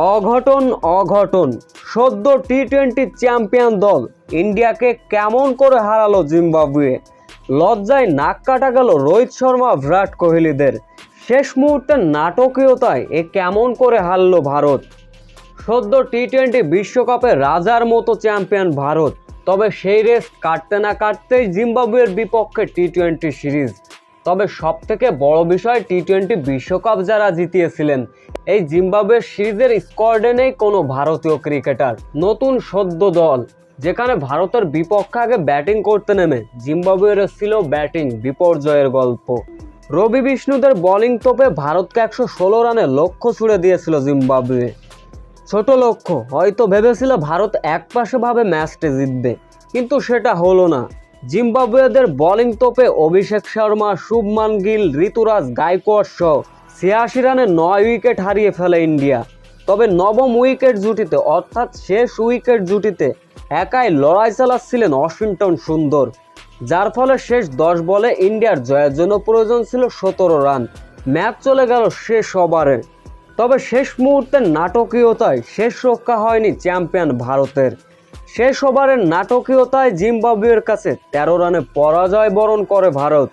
অঘটন অঘটন। সদ্য টি টোয়েন্টি চ্যাম্পিয়ন দল ইন্ডিয়াকে কেমন করে হারালো জিম্বাবুয়ে? লজ্জায় নাক কাটা গেল রোহিত শর্মা, বিরাট কোহলিদের। শেষ মুহূর্তে নাটকীয়তায় এ কেমন করে হারলো ভারত? সদ্য টি টোয়েন্টি বিশ্বকাপে রাজার মতো চ্যাম্পিয়ন ভারত, তবে সেই রেস কাটতে না কাটতেই জিম্বাবুয়ের বিপক্ষে টি টোয়েন্টি সিরিজ। তবে সবথেকে বড় বিষয় টি টোয়েন্টি বিশ্বকাপ যারা জিতিয়েছিলেন, এই জিম্বাবুয়ের সিরিজের স্কোয়াডে নেই কোনো ভারতীয় ক্রিকেটার নতুন সদ্য দল, যেখানে ভারতের বিপক্ষে আগে ব্যাটিং করতে নেমে, জিম্বাবুয়ের ছিল ব্যাটিং বিপর্যয়ের গল্প। রবি বিষ্ণুদের বোলিং তোপে ভারতকে একশো ষোলো রানে লক্ষ্য ছুড়ে দিয়েছিল জিম্বাবুয়ে। ছোট লক্ষ্য, হয়তো ভেবেছিল ভারত একপাশে ভাবে ম্যাচটি জিতবে, কিন্তু সেটা হলো না। জিম্বাবুয়েদের বোলিং তোপে অভিষেক শর্মা, শুভমান গিল, ঋতুরাজ গায়কোয়াড় সহ ছিয়াশি রানে নয় উইকেট হারিয়ে ফেলে ইন্ডিয়া। তবে নবম উইকেট জুটিতে, অর্থাৎ শেষ উইকেট জুটিতে একাই লড়াই চালাচ্ছিলেন ওয়াশিংটন সুন্দর। যার ফলে শেষ দশ বলে ইন্ডিয়ার জয়ের জন্য প্রয়োজন ছিল সতেরো রান। ম্যাচ চলে গেল শেষ ওভারে তবে শেষ মুহূর্তের নাটকীয়তায় শেষ রক্ষা হয়নি চ্যাম্পিয়ন ভারতের। শেষ ওভারের নাটকীয়তায় জিম্বাবুয়ের কাছে তেরো রানে পরাজয় বরণ করে ভারত।